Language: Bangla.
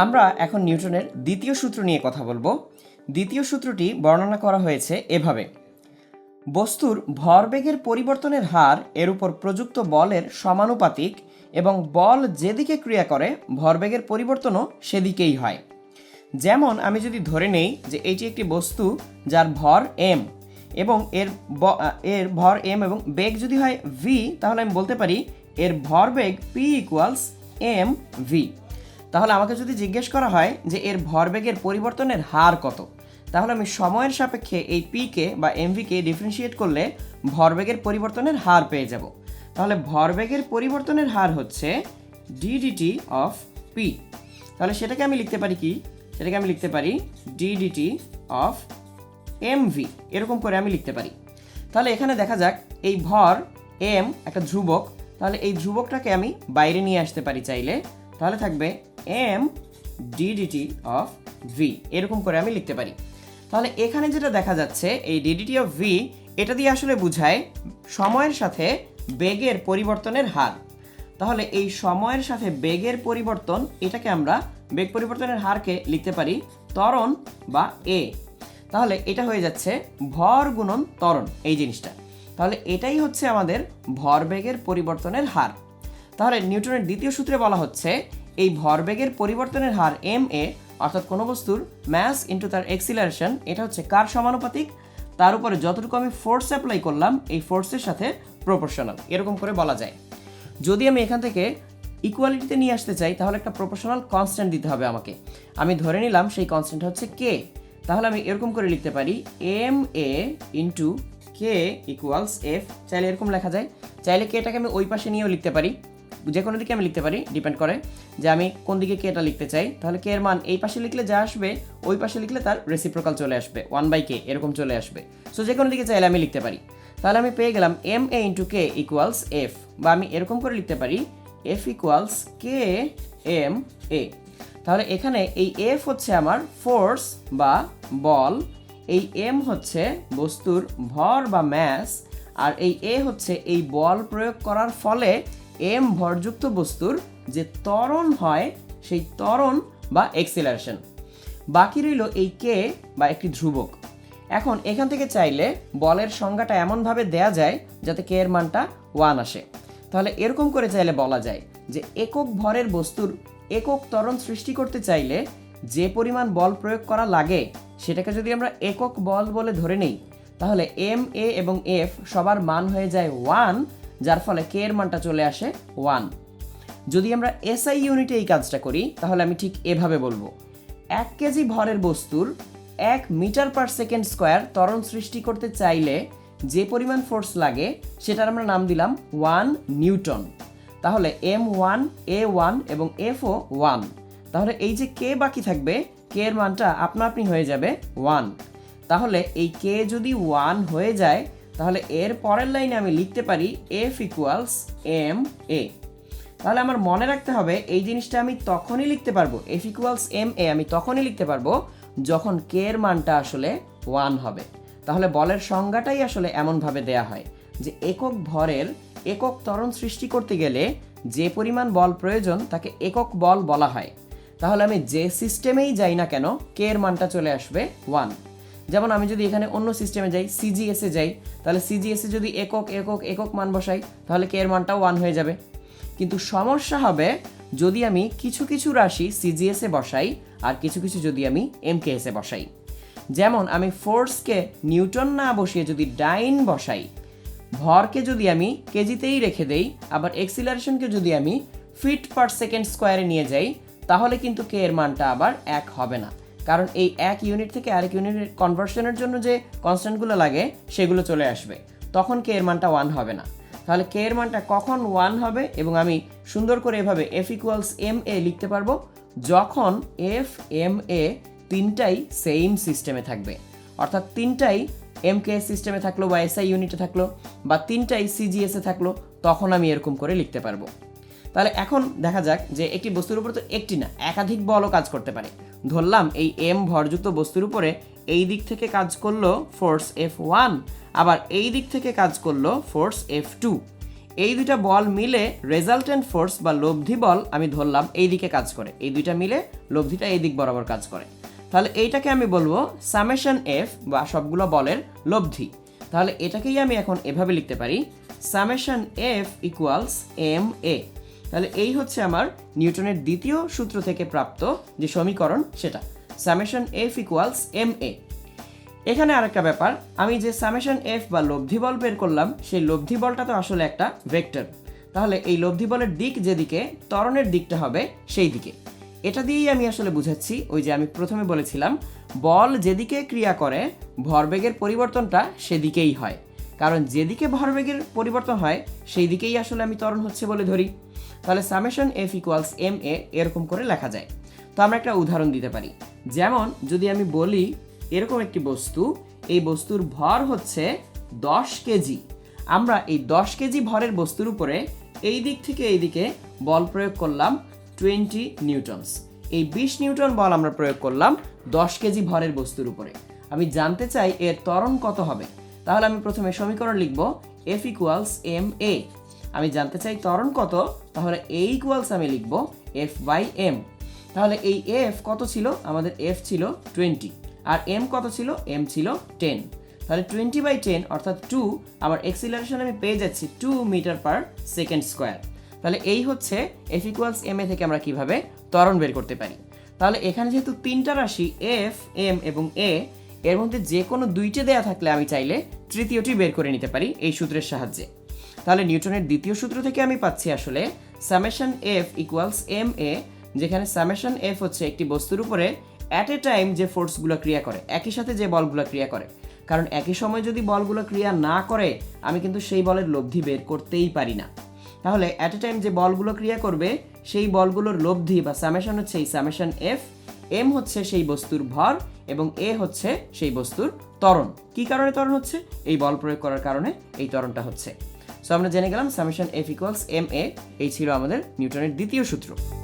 আমরা এখন নিউটনের দ্বিতীয় সূত্র নিয়ে কথা বলব। দ্বিতীয় সূত্রটি বর্ণনা করা হয়েছে এভাবে। বস্তুর ভরবেগের পরিবর্তনের হার এর উপর প্রযুক্ত বলের সমানুপাতিক এবং বল যেদিকে ক্রিয়া করে, ভরবেগের পরিবর্তনও সেদিকেই হয়। যেমন আমি যদি ধরে নেই যে এটি একটি বস্তু যার ভর এম এবং এর এর ভর এম এবং বেগ যদি হয় ভি তাহলে আমি বলতে পারি এর ভরবেগ পি ইকুয়ালস এম ভি তাহলে আমাকে যদি জিজ্ঞেস করা হয় যে এর ভরবেগের পরিবর্তনের হার কত, তাহলে আমি সময়ের সাপেক্ষে এই পিকে বা এমভিকে ডিফারেন্সিয়েট করলে ভরবেগের পরিবর্তনের হার পেয়ে যাব। তাহলে ভরবেগের পরিবর্তনের হার হচ্ছে ডিডিটি অফ পি তাহলে সেটাকে আমি লিখতে পারি কি? সেটাকে আমি লিখতে পারি ডিডিটি অফ এমভি এরকম করে আমি লিখতে পারি। তাহলে এখানে দেখা যাক, এই ভর এম একটা ধ্রুবক, তাহলে এই ধ্রুবকটাকে আমি বাইরে নিয়ে আসতে পারি চাইলে। তাহলে থাকবে এম ডিডিটি অফ ভি এরকম করে আমি লিখতে পারি। তাহলে এখানে যেটা দেখা যাচ্ছে, এই ডিডিটি অফ ভি এটা দিয়ে আসলে বোঝায় সময়ের সাথে বেগের পরিবর্তনের হার। তাহলে এই সময়ের সাথে বেগের পরিবর্তন, এটাকে আমরা বেগ পরিবর্তনের হারকে লিখতে পারি ত্বরণ বা এ তাহলে এটা হয়ে যাচ্ছে ভর গুণন ত্বরণ, এই জিনিসটা। তাহলে এটাই হচ্ছে আমাদের ভরবেগের পরিবর্তনের হার। তাহলে নিউটনের দ্বিতীয় সূত্রে বলা হচ্ছে এই ভরবেগের পরিবর্তনের হার এম এ অর্থাৎ কোনো বস্তুর ম্যাস ইন্টু তার এক্সিলারেশন এটা হচ্ছে কার সমানুপাতিক? তার উপরে যতটুকু আমি ফোর্স অ্যাপ্লাই করলাম, এই ফোর্সের সাথে প্রপোর্শনাল এরকম করে বলা যায়। যদি আমি এখান থেকে ইকুয়ালিটিতে নিয়ে আসতে চাই, তাহলে একটা প্রপোর্শনাল কনস্ট্যান্ট দিতে হবে আমাকে। আমি ধরে নিলাম সেই কনস্ট্যান্ট হচ্ছে কে তাহলে আমি এরকম করে লিখতে পারি M A into K equals F চাইলে এরকম লেখা যায়। চাইলে কেটাকে আমি ওই পাশে নিয়েও লিখতে পারি। যে কোনো দিকে আমি লিখতে পারি ডিপেন্ড করে যে আমি কোন দিকে কেটা লিখতে চাই। তাহলে কে এর মান এই পাশে লিখলে যা আসবে, ওই পাশে লিখলে তার রেসিপ্রোকাল চলে আসবে ওয়ান বাই কে এরকম চলে আসবে। সো যে কোনো দিকে চাইলে আমি লিখতে পারি। তাহলে আমি পেয়ে গেলাম M A into K equals F বা আমি এরকম করে লিখতে পারি F equals K M A তাহলে এখানে এই এফ হচ্ছে আমার ফোর্স বা বল, এই এম হচ্ছে বস্তুর ভর বা ম্যাস আর এই এ হচ্ছে এই বল প্রয়োগ করার ফলে এম ভরযুক্ত বস্তুর যে ত্বরণ হয়, সেই ত্বরণ বা এক্সেলারেশন বাকি রইল এই কে বা একটি ধ্রুবক। এখন এখান থেকে চাইলে বলের সংজ্ঞাটা এমনভাবে দেয়া যায় যাতে কে এর মানটা ওয়ান আসে। তাহলে এরকম করে চাইলে বলা যায় যে একক ভরের বস্তুর একক ত্বরণ সৃষ্টি করতে চাইলে যে পরিমাণ বল প্রয়োগ করা লাগে, সেটাকে যদি আমরা একক বল বলে ধরে নেই, তাহলে এম এ এবং এফ সবার মান হয়ে যায় ওয়ান যার ফলে কে এর মানটা চলে আসে? ওয়ান যদি আমরা এসআই ইউনিটে এই কাজটা করি, তাহলে আমি ঠিক এভাবে বলব। এক কেজি ভরের বস্তুর এক মিটার পার সেকেন্ড স্কোয়ার ত্বরণ সৃষ্টি করতে চাইলে যে পরিমাণ ফোর্স লাগে, সেটার আমরা নাম দিলাম ওয়ান নিউটন। তাহলে এম ওয়ান এ ওয়ান এবং এফও ওয়ান তাহলে এই যে কে বাকি থাকবে, কে এর মানটা আপনা আপনি হয়ে যাবে ওয়ান তাহলে এই কে যদি ওয়ান হয়ে যায় তাহলে এর পরের লাইনে আমি লিখতে পারি এফ ইকুয়ালস এম এ তাহলে আমার মনে রাখতে হবে, এই জিনিসটা আমি তখনই লিখতে পারব এফ ইকুয়ালস এম এ আমি তখনই লিখতে পারব যখন কে এর মানটা আসলে ওয়ান হবে। তাহলে বলের সংজ্ঞাটাই আসলে এমনভাবে দেয়া হয় যে একক ভরের একক ত্বরণ সৃষ্টি করতে গেলে যে পরিমাণ বল প্রয়োজন তাকে একক বল বলা হয়। তাহলে আমি যে সিস্টেমেই যাই না কেন কে এর মানটা চলে আসবে ওয়ান যেমন আমি যদি এখানে অন্য সিস্টেমে যাই সিজিএসে যাই, তাহলে সিজিএসে যদি একক একক একক মান বসাই, তাহলে কে এর মানটাও ওয়ান হয়ে যাবে। কিন্তু সমস্যা হবে, যদি আমি কিছু কিছু রাশি সিজিএসে বসাই, আর কিছু কিছু যদি আমি এমকেএসে বসাই। যেমন আমি ফোর্সকে নিউটন না বসিয়ে যদি ডাইন বসাই, ভরকে যদি আমি কেজিতেই রেখে দেই, আবার এক্সিলারেশনকে যদি আমি ফিট পার সেকেন্ড স্কোয়ারে নিয়ে যাই, তাহলে কিন্তু কে এর মানটা আবার এক হবে না। কারণ এই এক ইউনিট থেকে আরেক ইউনিটের কনভার্সনের জন্য যে কনস্ট্যান্টগুলো লাগে, সেগুলো চলে আসবে। তখন কে এর মানটা ওয়ান হবে না। তাহলে কে এর মানটা কখন ওয়ান হবে এবং আমি সুন্দর করে এভাবে এফ ইকুয়ালস এম এ লিখতে পারব, যখন এফ এম এ তিনটাই সেম সিস্টেমে থাকবে। অর্থাৎ তিনটাই এম কে সিস্টেমে থাকল বা এসআই ইউনিটে থাকল বা তিনটাই সিজিএসে থাকল, তখন আমি এরকম করে লিখতে পারব। তাহলে এখন দেখা যাক যে একটি বস্তুর উপর তো একটি না, একাধিক বলও কাজ করতে পারে। ধরলাম এই এম ভরযুক্ত বস্তুর উপরে এই দিক থেকে কাজ করল ফোর্স এফ ওয়ান আবার এই দিক থেকে কাজ করল ফোর্স এফ টু এই দুইটা বল মিলে রেজাল্টেন্ট ফোর্স বা লব্ধি বল আমি ধরলাম এই দিকে কাজ করে। এই দুইটা মিলে লব্ধিটা এই দিক বরাবর কাজ করে। তাহলে এইটাকে আমি বলব সামেশন এফ বা সবগুলো বলের লব্ধি। তাহলে এটাকেই আমি এখন এভাবে লিখতে পারি। Summation F equals M A তাহলে এই হচ্ছে আমার নিউটনের দ্বিতীয় সূত্র থেকে প্রাপ্ত যে সমীকরণ সেটা। Summation F equals M A এখানে আরেকটা ব্যাপার, আমি যে সামেশন এফ বা লব্ধি বল বের করলাম, সেই লব্ধি বলটা তো আসলে একটা ভেক্টর। তাহলে এই লব্ধি বলের দিক যেদিকে, ত্বরণের দিকটা হবে সেই দিকে। এটা দিয়েই আমি আসলে বুঝাচ্ছি, ওই যে আমি প্রথমে বলেছিলাম, বল যেদিকে ক্রিয়া করে, ভরবেগের পরিবর্তনটা সেদিকেই হয়। কারণ যেদিকে ভরবেগের পরিবর্তন হয়, সেই দিকেই আসলে আমি ত্বরণ হচ্ছে বলে ধরি। তাহলে summation F equals M A এরকম করে লেখা যায়। তো আমরা একটা উদাহরণ দিতে পারি। যেমন, যদি আমি বলি এরকম একটি বস্তু, এই বস্তুর ভর হচ্ছে দশ কেজি। আমরা এই দশ কেজি ভরের বস্তুর উপরে এই দিক থেকে এই দিকে বল প্রয়োগ করলাম টোয়েন্টি নিউটনস। এই বিশ নিউটন বল আমরা প্রয়োগ করলাম দশ কেজি ভরের বস্তুর উপরে। আমি জানতে চাই এর ত্বরণ কত হবে। তাহলে আমি প্রথমে সমীকরণ লিখব এফ ইকুয়ালস এম এ আমি জানতে চাই ত্বরণ কত? তাহলে এ ইকুয়ালস আমি লিখব এফ বাই এম তাহলে এই এফ কত ছিল? আমাদের এফ ছিল টোয়েন্টি আর এম কত ছিল? এম ছিল টেন তাহলে টোয়েন্টি বাই টেন অর্থাৎ টু আমার এক্সিলারেশন আমি পেয়ে যাচ্ছি two metre per second square তাহলে এই হচ্ছে এফ ইকুয়ালস এম এ থেকে আমরা কীভাবে ত্বরণ বের করতে পারি। তাহলে এখানে যেহেতু তিনটা রাশি এফ এম এবং এ এর মধ্যে যে কোনো দুইটে দেয়া থাকলে আমি চাইলে তৃতীয়টি বের করে নিতে পারি এই সূত্রের সাহায্যে। তাহলে নিউটনের দ্বিতীয় সূত্র থেকে আমি পাচ্ছি আসলে summation F equals M A, যেখানে সামেশন এফ হচ্ছে একটি বস্তুর উপরে অ্যাট এ টাইম যে ফোর্সগুলো ক্রিয়া করে, একই সাথে যে বলগুলো ক্রিয়া করে। কারণ একই সময় যদি বলগুলো ক্রিয়া না করে, আমি কিন্তু সেই বলের লব্ধি বের করতেই পারি না। তাহলে অ্যাট এ টাইম যে বলগুলো ক্রিয়া করবে, সেই বলগুলোর লব্ধি বা সামেশন হচ্ছে এই সামেশন এফ, এম হচ্ছে সেই বস্তুর ভর এবং এ হচ্ছে সেই বস্তুর ত্বরণ। কি কারণে ত্বরণ হচ্ছে? এই বল প্রয়োগ করার কারণে এই ত্বরণটা হচ্ছে। সো আমরা জেনে গেলাম summation F equals M A, এই ছিল আমাদের নিউটনের দ্বিতীয় সূত্র।